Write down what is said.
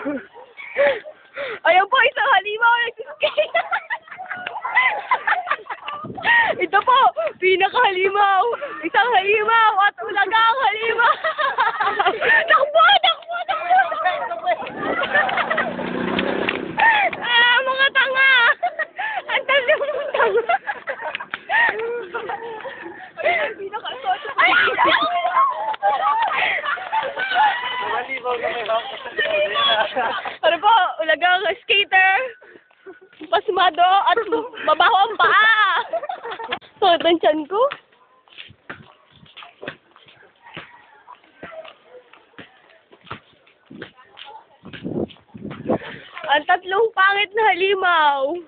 Ayan po, isang halimaw nagsiscale. Ito po, pinakahalimaw. Isang halimaw at ulagang halimaw. takbo, takbo, takbo. ah, mga tanga. Ang talim ng tanga. Ano po, ulagang skater, pasmado, at mabaho ang paa. So, ito ang tiyan ko. Ang tatlong pangit na halimaw.